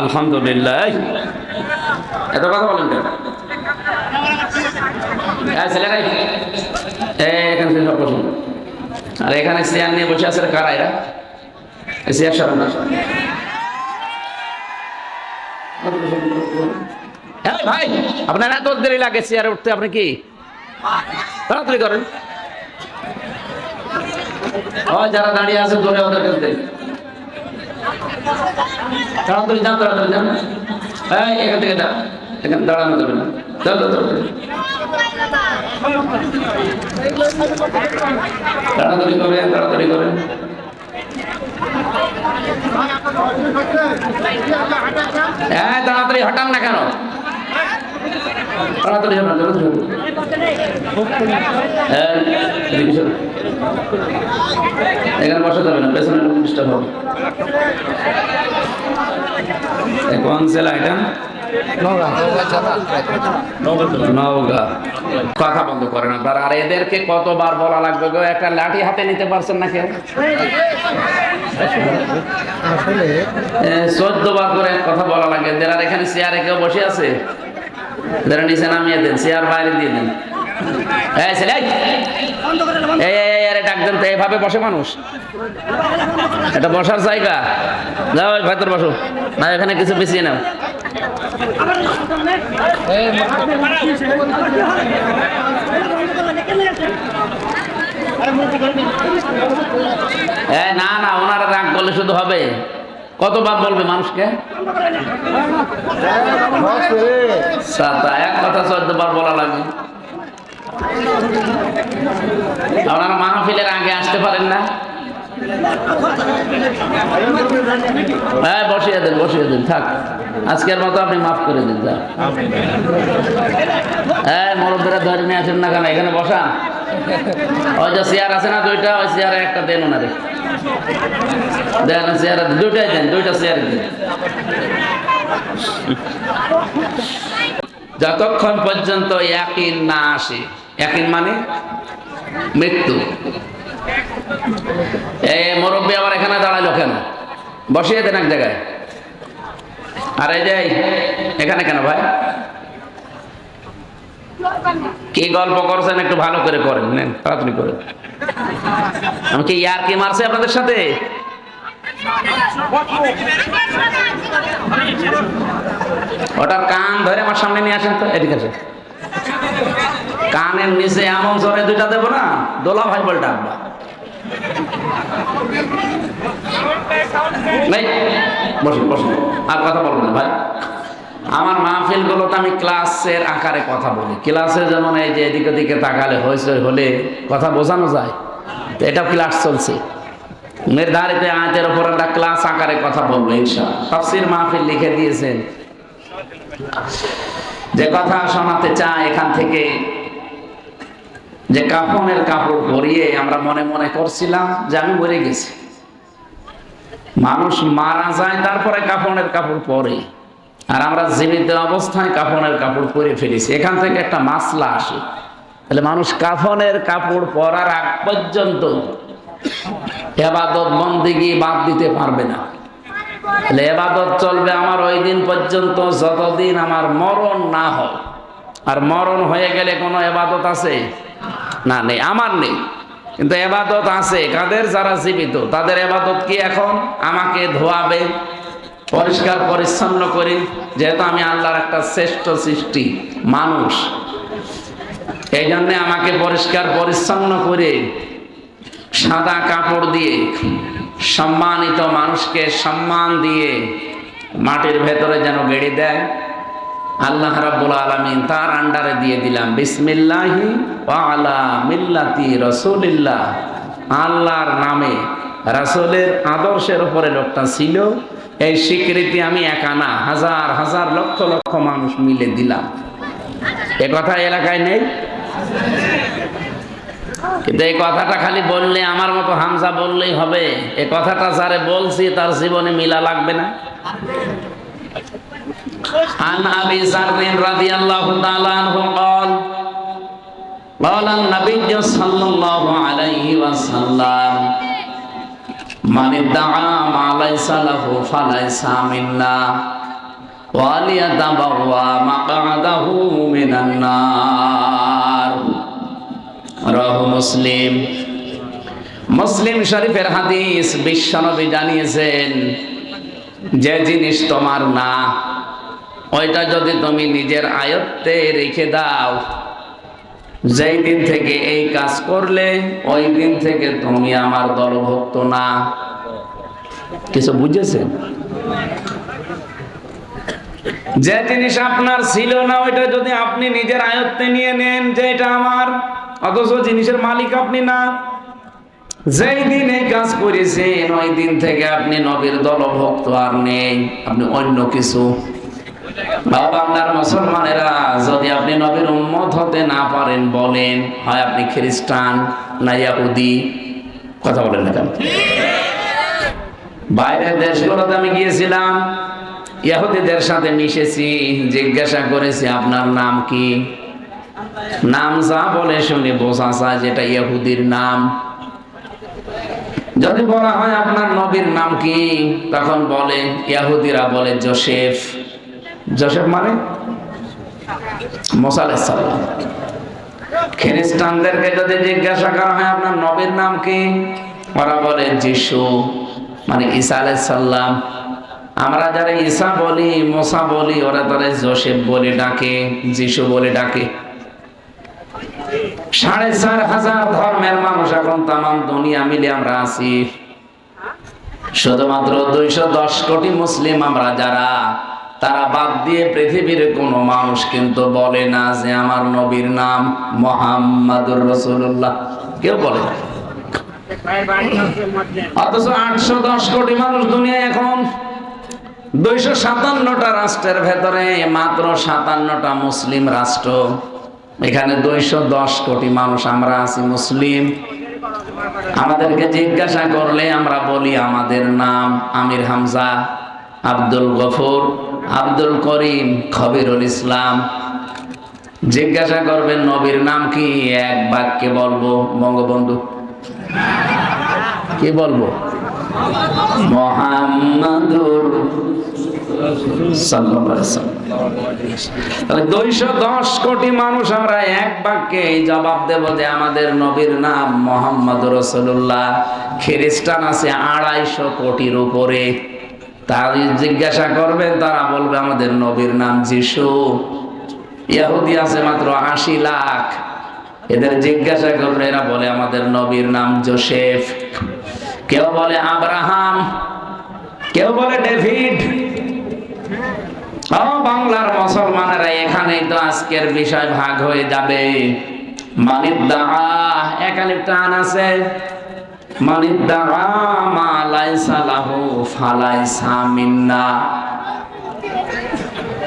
আলহামদুলিল্লাহ। এত কথা বলেন কেন? আর এখানে চেয়ার নিয়ে ভাই, আপনার এত দেরি লাগে চেয়ারে উঠতে, আপনি কি? তাড়াতাড়ি করেন। যারা দাঁড়িয়ে আছে ধরে ওদের। তাড়াতাড়ি যান তাড়াতাড়ি যান এই, এখান থেকে যান এখানে দাঁড়ানো যাবে না। তাড়াতাড়ি হটান না কেন? তাড়াতাড়ি তাড়াতাড়ি হ্যাঁ। এখানে বসা যাবে না, পেছনে ডিস্টার্ব হবে। কথা বন্ধ করেন আপনারা, আর এদেরকে কতবার বলা লাগবে গো, একটা লাঠি হাতে নিতে পারছেন না কেউ? চোদ্দ বার করে কথা বলা লাগে। এদের আর এখানে চেয়ারে কেউ বসে আছে? নিচে নামিয়ে দেন, চেয়ার বাইরে দিয়ে দেন। এই ছেলে, এই! আরে তো বসে মানুষ। এটা বসার জায়গা। যাও ভেতর বসো। না এখানে কিছু নাও। না না, ওনারা রাগ করলে শুধু হবে। কতবার বলবে মানুষকে? এক কথা চোদ্দ বার বলা লাগে আপনারা মাহফিলের আগে আসতে পারেন না? হ্যাঁ বসিয়ে দেন বসিয়ে দেন, থাক। আজকের মতো আপনি মাফ করে দিন যা হ্যাঁ মরদেরা ধরে নিয়ে আসেন না কেন? এখানে বসান চেয়ার আছে না দুইটা, ওই চেয়ারে একটা দেন দেন দুইটাই দেন, দুইটা দেন। যতক্ষণ পর্যন্ত ইয়াকিন না আসে, ইয়াকিন মানে মৃত্যু। এই মুরব্বী আবার এখানে দাঁড়াইলো কেন? বসিয়ে দেন এক জায়গায়। আর এই যে, এখানে কেন ভাই? কি গল্প করছেন? একটু ভালো করে করেন, নেন, তাড়াতাড়ি করেন। আমি কি ইয়ার কি মারছে আপনাদের সাথে? ওটার কান ধরে আমার সামনে নিয়ে আসেন তো, এদিকে আসেন। কানের নিচে এমন জোরে দুইটা দেবো না, দোলা ভাই বল ডাকবা। বসুন বসুন। আর কথা বলব না, ভাই। আমার মাহফিল গুলোতে আমি ক্লাসের আকারে কথা বলি। ক্লাসে যেমন এই যে এদিকে দিকে তাকালে হয়েছে হলে কথা বোঝানো যায়। তো এটাও ক্লাস চলছে। নির্ধারিত আয়াতের উপর আমরা ক্লাস আকারে কথা বলব ইনশাআল্লাহ। তাফসীর মাহফিল লিখে দিয়েছেন। যে কথা শোনাতে চায় এখান থেকে, যে কাফনের কাপড় পরিয়ে আমরা মনে মনে করছিলাম যে আমি মরে গেছি। মানুষ মারা যায়, তারপরে কাফনের কাপড় পরে। আর আমরা জীবিত অবস্থায় কাফনের কাপড় পরে ফেলেছি। এখান থেকে একটা মাসলা আসে। তাহলে মানুষ কাফনের কাপড় পরার আগ পর্যন্ত এবাদত বন্দিগি বাদ দিতে পারবে না। তাহলে এবাদত চলবে আমার ওই দিন পর্যন্ত, যতদিন আমার মরণ না হয়। আর মরণ হয়ে গেলে কোনো এবাদত আছে? না, নেই। আমার নেই। কিন্তু এবাদত আছে। কাদের? যারা জীবিত। তাদের এবাদত কি এখন? আমাকে ধোয়াবে। পরিষ্কার, পরিচ্ছন্ন করি, যেহেতু আমি আল্লাহর একটা শ্রেষ্ঠ সৃষ্টি, মানুষ। এই জন্যে আমাকে পরিষ্কার, পরিচ্ছন্ন করে সাদা কাপড় দিয়ে সম্মানিত মানুষকে সম্মান দিয়ে মাটির ভেতরে যেন গেড়ে দেয়, আল্লাহ রাব্বুল আলামিন তার আন্ডারে দিয়ে দিলাম, বিসমিল্লাহি আলা মিল্লাতি রাসূলিল্লাহ। আল্লাহর নামে, রাসূলের আদর্শের উপরে লোকটা ছিল এই স্বীকৃতি আমি একা না হাজার হাজার লক্ষ লক্ষ মানুষ মিলে দিলাম এ কথা এলাকায় নেই কিন্তু এই কথাটা খালি বললে আমার মতো হামজা বললেই হবে এই কথাটা যারে বলছি তার জীবনে মিলা লাগবে না عن ابي ذر رضي الله تعالى عنه قال قال النبي صلى الله عليه وسلم মানে দাআ মালাইসা লাহু ফালাইসা মিন্না ওয়ালিয়া দাবাওয়া মাকাদাহু মিনান নার। রাহু মুসলিম। মুসলিম শরীফের হাদিস বিশ্বনবী জানিয়েছেন, যে জিনিস তোমার না, ওইটা যদি তুমি নিজের আয়ত্তে রেখে দাও যেই দিন থেকে এই কাজ করলে, ওই দিন থেকে তুমি আমার দলভুক্ত না। কিছু বুঝেছেন? যে জিনিস আপনার ছিল না, ওইটা যদি আপনি নিজের আয়ত্তে নিয়ে নেন, যে এটা আমার, অথচ জিনিসের মালিক আপনি না। যেই দিন এই কাজ করেছেন, ওই দিন থেকে আপনি নবীর দলভক্ত আর নেই, আপনি অন্য কিছু। বাবা আপনার মুসলমানেরা, যদি আপনি নবীর উম্মত হতে না পারেন বলেন, হয় আপনি খ্রিস্টান না ইয়াহুদি? কথা বলেন না কেন? বাইরের দেশগুলোতে আমি গিয়েছিলাম, ইয়াহুদিদের সাথে মিশেছি, জিজ্ঞাসা করেছি, আপনার নাম কি? নাম যা বলে শুনে বোঝা যায় যেটা ইয়াহুদির নাম। যদি বলা হয় আপনার নবীর নাম কি, তখন বলে, ইয়াহুদিরা বলে জোসেফ। জোসেফ মানে? মোসা আলাইহিস খ্রিস্টানদেরকে যদি জিজ্ঞাসা করা হয়, আপনার নবীর নাম কি? ওরা বলে, যিশু। মানে ঈসা আলাইহিস সালাম। আমরা যারা ঈসা বলি, মোসা বলি, ওরা তারা জোসেফ বলে ডাকে, যিশু বলে ডাকে। সাড়ে চার হাজার ধর্মের মানুষ এখন তামাম দুনিয়া মিলে আমরা আছি। শুধুমাত্র দুইশো দশ কোটি মুসলিম আমরা যারা। তারা বাদ দিয়ে পৃথিবীর কোন মানুষ কিন্তু বলে না যে আমার নবীর নাম মোহাম্মদুর রসুল্লাহ কেউ বলে না। অথচ আটশো দশ কোটি মানুষ দুনিয়া এখন। দুইশো সাতান্নটা রাষ্ট্রের ভেতরে মাত্র সাতান্নটা মুসলিম রাষ্ট্র। এখানে দুইশো দশ কোটি মানুষ, আমরা আছি মুসলিম। আমাদেরকে জিজ্ঞাসা করলে আমরা বলি, আমাদের নাম আমির হামজা। আব্দুল গফুর, আব্দুল করিম, খবিরুল ইসলাম। জিজ্ঞাসা করবেন, নবীর নাম কি? এক বাক্যে বলব, বঙ্গবন্ধু। কি বলব? মোহাম্মদুর দুইশো দশ কোটি মানুষ আমরা এক বাক্যে জবাব দেব যে আমাদের নবীর নাম মোহাম্মদ রসুল্লাহ খ্রিস্টান আছে আড়াইশো কোটির উপরে। তার জিজ্ঞাসা করবেন তারা বলবে, আমাদের নবীর নাম যিশু। ইয়াহুদি আছে মাত্র আশি লাখ। এদের জিজ্ঞাসা করলে এরা বলে, আমাদের নবীর নাম জোসেফ। কেউ বলে, আব্রাহাম। কেউ বলে, ডেভিড। বাংলার মুসলমানেরা, এখানেই তো আজকের বিষয় ভাগ হয়ে যাবে। মানিদ্দা এখানে টান আছে।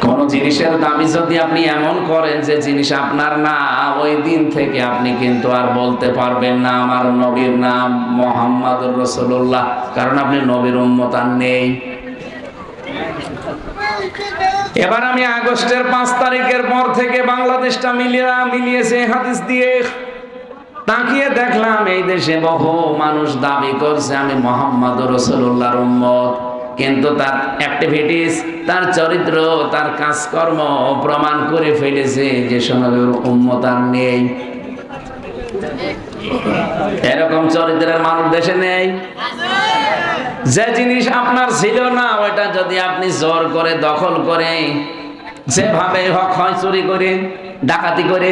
কোন জিনিসের দাবি যদি আপনি এমন করেন যে জিনিস আপনার না, ওই দিন থেকে আপনি কিন্তু আর বলতে পারবেন না আমার নবীর নাম মোহাম্মদুর রসুল্লাহ কারণ আপনি নবীর উম্মত আর নেই। এবার আমি আগস্টের পাঁচ তারিখের পর থেকে বাংলাদেশটা মিলিয়ে মিলিয়েছে হাদিস দিয়ে। তাকিয়ে দেখলাম এই দেশে বহু মানুষ দাবি করছে আমি মোহাম্মদ রসুল্লাহর উম্মত। কিন্তু তার অ্যাক্টিভিটিস তার চরিত্র, তার কাজকর্ম প্রমাণ করে ফেলেছে যে সময়ের উম্মত আর নেই। এরকম চরিত্রের মানুষ দেশে নেই। যে জিনিস আপনার ছিল না, ওইটা যদি আপনি জোর করে দখল করে যেভাবে হক হয় চুরি করে। ডাকাতি করে,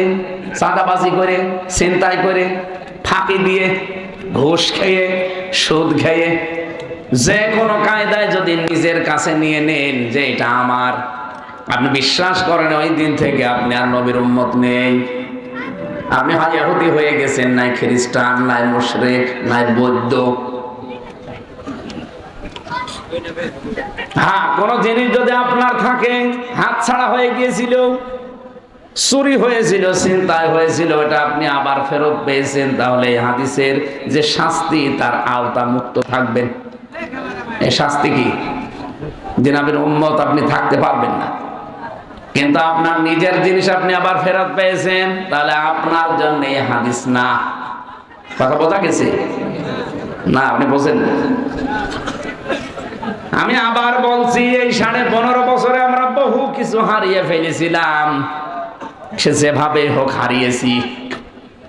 চাঁদাবাজি করে চিন্তাই করে, ফাঁকি দিয়ে, ঘুষ খেয়ে, সুদ খেয়ে, যে কোনো কায়দায় যদি নিজের কাছে নিয়ে নেন যে এটা আমার, আপনি বিশ্বাস করেন ওই দিন থেকে আপনি আর নবীর উম্মত নেই। আপনি হয় ইহুদি হয়ে গেছেন, নাই খ্রিস্টান, নাই মুশরিক, নাই বৌদ্ধ। হ্যাঁ কোন জিনিস যদি আপনার থাকে হাত ছাড়া হয়ে গিয়েছিল চুরি হয়েছিল, চিন্তায় হয়েছিল এটা আপনি আবার ফেরত পেয়েছেন, তাহলে এই হাদিসের যে শাস্তি, তার আওতা মুক্ত থাকবেন এই শাস্তি কি? জিনাবের উম্মত, আপনি থাকতে পারবেন না। কিন্তু আপনার নিজের জিনিস আপনি আবার ফেরত পেয়েছেন, তাহলে আপনার জন্য এই হাদিস না। কথা বোঝা গেছে? না, আপনি বোঝেন আমি আবার বলছি, এই সাড়ে পনেরো বছরে আমরা বহু কিছু হারিয়ে ফেলেছিলাম। সে যেভাবে হোক হারিয়েছি।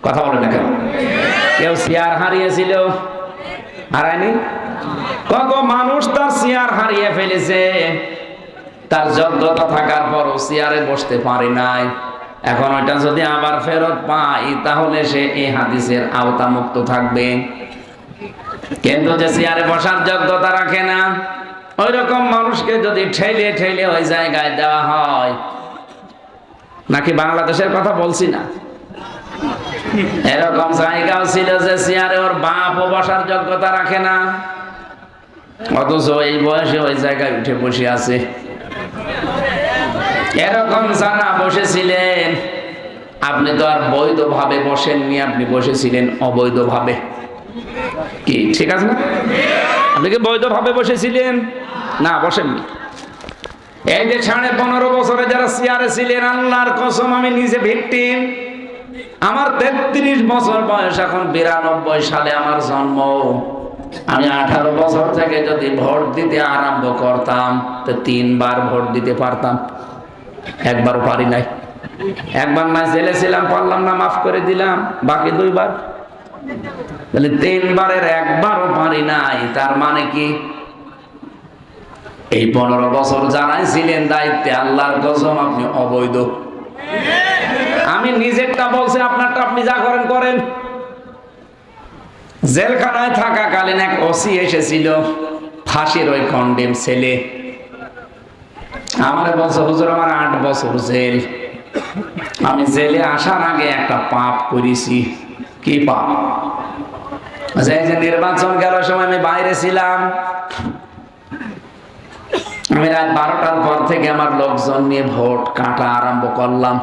কথা বলে না কেন? কেউ চেয়ার হারিয়েছিল? হারায়নি? কত মানুষ তার চেয়ার হারিয়ে ফেলেছে। তার যোগ্যতা থাকার পরও চেয়ারে বসতে পারে নাই। এখন ওইটা যদি আবার ফেরত পাই, তাহলে সে এই হাদিসের আওতা মুক্ত থাকবে। কিন্তু যে চেয়ারে বসার যোগ্যতা রাখে না ওই রকম মানুষকে যদি ঠেলে ঠেলে ওই জায়গায় দেওয়া হয় নাকি বাংলাদেশের কথা বলছি না? এরকম জায়গাও ছিল যে চেয়ারে ওর বাপও বসার যোগ্যতা রাখে না। অথচ এই বয়সে ওই জায়গায় উঠে বসে আছে। এরকম যারা বসেছিলেন, আপনি তো আর বৈধভাবে বসেননি, আপনি বসেছিলেন অবৈধভাবে। কি, ঠিক আছে না? আপনি কি বৈধভাবে বসেছিলেন? না, বসেননি। এই যে সাড়ে পনেরো বছরে যারা চেয়ারে ছিলেন, আল্লাহর কসম, আমি নিজে ভিক্টিম। আমার তেত্রিশ বছর বয়স এখন, বিরানব্বই সালে আমার জন্ম। আমি আঠারো বছর থেকে যদি ভোট দিতে আরম্ভ করতাম, তো তিনবার ভোট দিতে পারতাম। একবারও পারি নাই। একবার না জেলে ছিলাম, পারলাম না, মাফ করে দিলাম। বাকি দুইবার। তাহলে তিনবারের একবারও পারি নাই, তার মানে কি? এই পনেরো বছর যারাই ছিলেন দায়িত্বে, আল্লাহর কসম আপনি অবৈধ। আমি নিজেরটা বলছি, আপনারটা আপনি যা করেন করেন। জেলখানায় থাকাকালীন এক ওসি এসেছিল, ফাঁসির ওই কন্ডেম ছেলে। আমার বছর হুজুর, আমার আট বছর জেল। আমি জেলে আসার আগে একটা পাপ করেছি। কি পাপ? যে নির্বাচন গেল সময় আমি বাইরে ছিলাম। আমি রাত বারোটার পর থেকে আমার লোকজন নিয়ে ভোট কাটা আরম্ভ করলাম।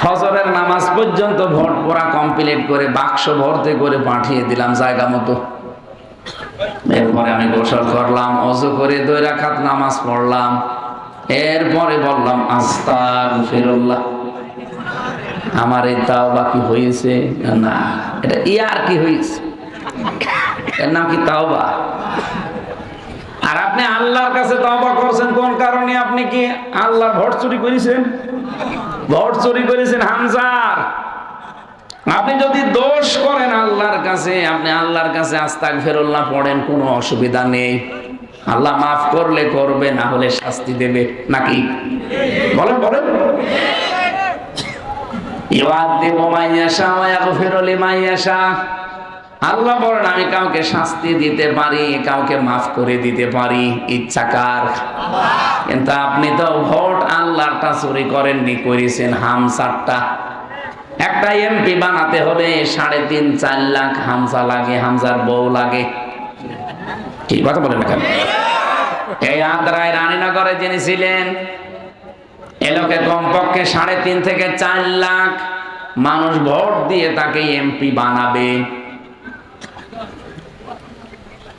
ফজরের নামাজ পর্যন্ত ভোট পড়া কমপ্লিট করে বাক্স ভর্তি করে পাঠিয়ে দিলাম জায়গা মতো। এরপরে আমি গোসল করলাম, অজু করে দুই রাখাত নামাজ পড়লাম। এরপরে বললাম ফিরুল্লাহ আমার এই তাও বাকি হয়েছে না, এটা ইয়ার কি হয়েছে এর নাম কি তাওবা? আর আপনি আল্লাহর কাছে তওবা করছেন, কোন কারণে? আপনি কি আল্লাহর ভোট চুরি করেছেন? ভোট চুরি করেছেন হামজার। আপনি যদি দোষ করেন আল্লাহর কাছে, আপনি আল্লাহর কাছে আস্তাক ফেরল্লাহ পড়েন, কোনো অসুবিধা নেই। আল্লাহ মাফ করলে করবে, না হলে শাস্তি দেবে। নাকি? বলেন বলেন। ইউআদিবু মাইয়াশা ওয়া ইয়াগফিরু লিমাইয়াশা। আল্লাহ বলেন, আমি কাউকে শাস্তি দিতে পারি, কাউকে মাফ করে দিতে পারি। ইচ্ছা কার? কিন্তু আপনি তো ভোট আল্লাহটা চুরি করেননি, করেছেন হামসারটা। একটা এমপি বানাতে হলে সাড়ে তিন, চার লাখ হামসা লাগে, হামসার বউ লাগে। কি কথা বলেন না কেন? এই আদ্রায় রানীনগরে যিনি ছিলেন এলোকে কমপক্ষে সাড়ে তিন থেকে চার লাখ মানুষ ভোট দিয়ে তাকে এমপি বানাবে।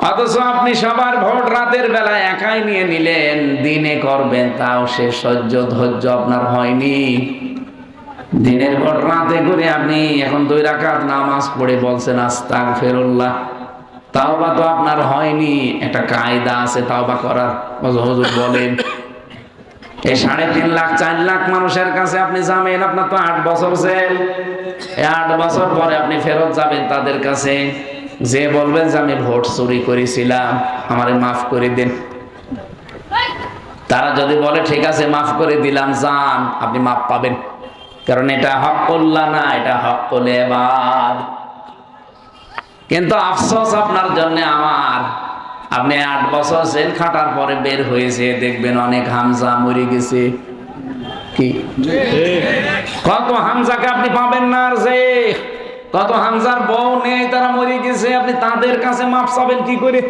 অথচ আপনি সবার ভোট রাতের বেলা একাই নিয়ে নিলেন, দিনে করবেন, তাও সে সহ্য ধৈর্য আপনার হয়নি। দিনের ভোট রাতে করে আপনি এখন দুই রাকাত নামাজ পড়ে বলছেন আস্তাক ফেরুল্লাহ তাও বা তো আপনার হয়নি, একটা কায়দা আছে তাও বা করার হুজুর বলেন, এই সাড়ে তিন লাখ, চার লাখ মানুষের কাছে আপনি যাবেন, আপনার তো আট বছর জেল। এই আট বছর পরে আপনি ফেরত যাবেন তাদের কাছে। যে বলবেন যে আমি ভোট চুরি করেছিলাম আমারে মাফ করে দিন। তারা যদি বলে ঠিক আছে মাফ করে দিলাম যান আপনি মাফ পাবেন। কারণ এটা হক করলা না এটা হক করলে কিন্তু আফসোস আপনার জন্য আমার। আপনি আট বছর জেল খাটার পরে বের হয়েছে দেখবেন অনেক হামজা মরে গেছে। কি? কত হামজাকে আপনি পাবেন না আর যে? কত হামজার বউ নেই, তারা মরে গেছে, আপনি তাদের কাছে মাপ চাবেন কি করে?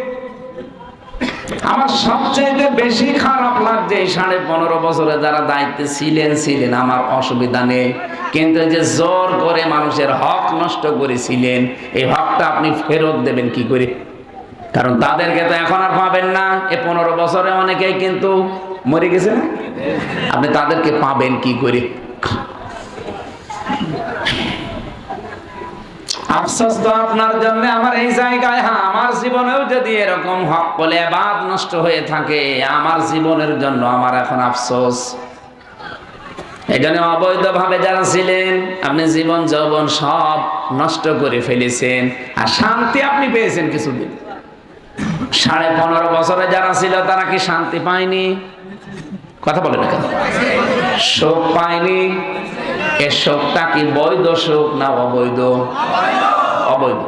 আমার সবচেয়ে বেশি খারাপ লাগছে এই সাড়ে পনেরো বছরে যারা দায়িত্বে ছিলেন ছিলেন, আমার অসুবিধা নেই। কিন্তু যে জোর করে মানুষের হক নষ্ট করেছিলেন, এই হকটা আপনি ফেরত দেবেন কি করে? কারণ তাদেরকে তো এখন আর পাবেন না। এ পনেরো বছরে অনেকেই কিন্তু মরে গেছে না? আপনি তাদেরকে পাবেন কি করে? আফসোস তো আপনার জন্য, আমার এই জায়গায় হ্যাঁ আমার জীবনেও যদি এরকম হক বলে বাদ নষ্ট হয়ে থাকে, আমার জীবনের জন্য আমার এখন আফসোস। এই জন্য অবৈধভাবে যারা ছিলেন, আপনি জীবন যৌবন সব নষ্ট করে ফেলেছেন, আর শান্তি আপনি পেয়েছেন কিছুদিন। সাড়ে পনেরো বছরে যারা ছিল, তারা কি শান্তি পায়নি? কথা বলে না কেন? শোক পায়নি? এ শোকটা কি বৈধ শোক না অবৈধ? অবৈধ।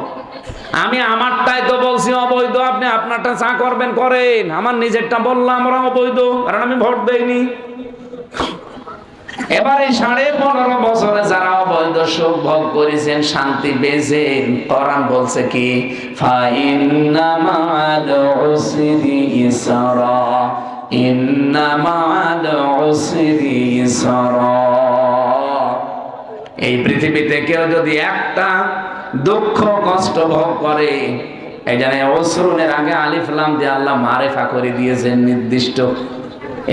আমি আমারটাই তো বলছি অবৈধ, আপনি আপনারটা চা করবেন করেন। আমার নিজেরটা বললাম, আমরা অবৈধ, কারণ আমি ভোট দেইনি। এবারে সাড়ে পনেরো বছরে যারা অবৈধ সুখ ভোগ করেছেন, শান্তি পেয়েছেন, কোরআন বলছে কি? ইন্নামাল উসরি ইসরা। এই পৃথিবীতে কেউ যদি একটা দুঃখ, কষ্ট ভোগ করে, এই জানে অসরুনের আগে আলিফলাম দিয়ে আল্লাহ মারেফা করে দিয়েছেন নির্দিষ্ট।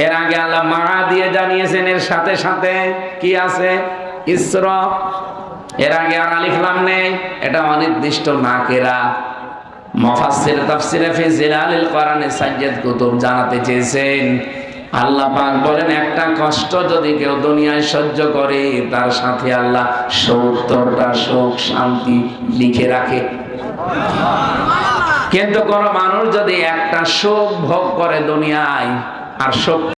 এর আগে আল্লাহ মা দিয়ে জানিয়েছেন, এর সাথে সাথে কি আছে? ইসর। এর আগে আর আলিফলাম নেই, এটা অনির্দিষ্ট নাকেরা মফাসসির তাফসিরে ফি জিলালিল কোরআনে সাজ্জাদ কুতুব জানাতে চেয়েছেন আল্লাহ পাক বলেন, একটা কষ্ট যদি কেউ দুনিয়ায় সহ্য করে, তার সাথে আল্লাহ সত্তরটা সুখ শান্তি লিখে রাখে। কিন্তু কোন মানুষ যদি একটা শোক ভোগ করে দুনিয়ায়, আর সুখ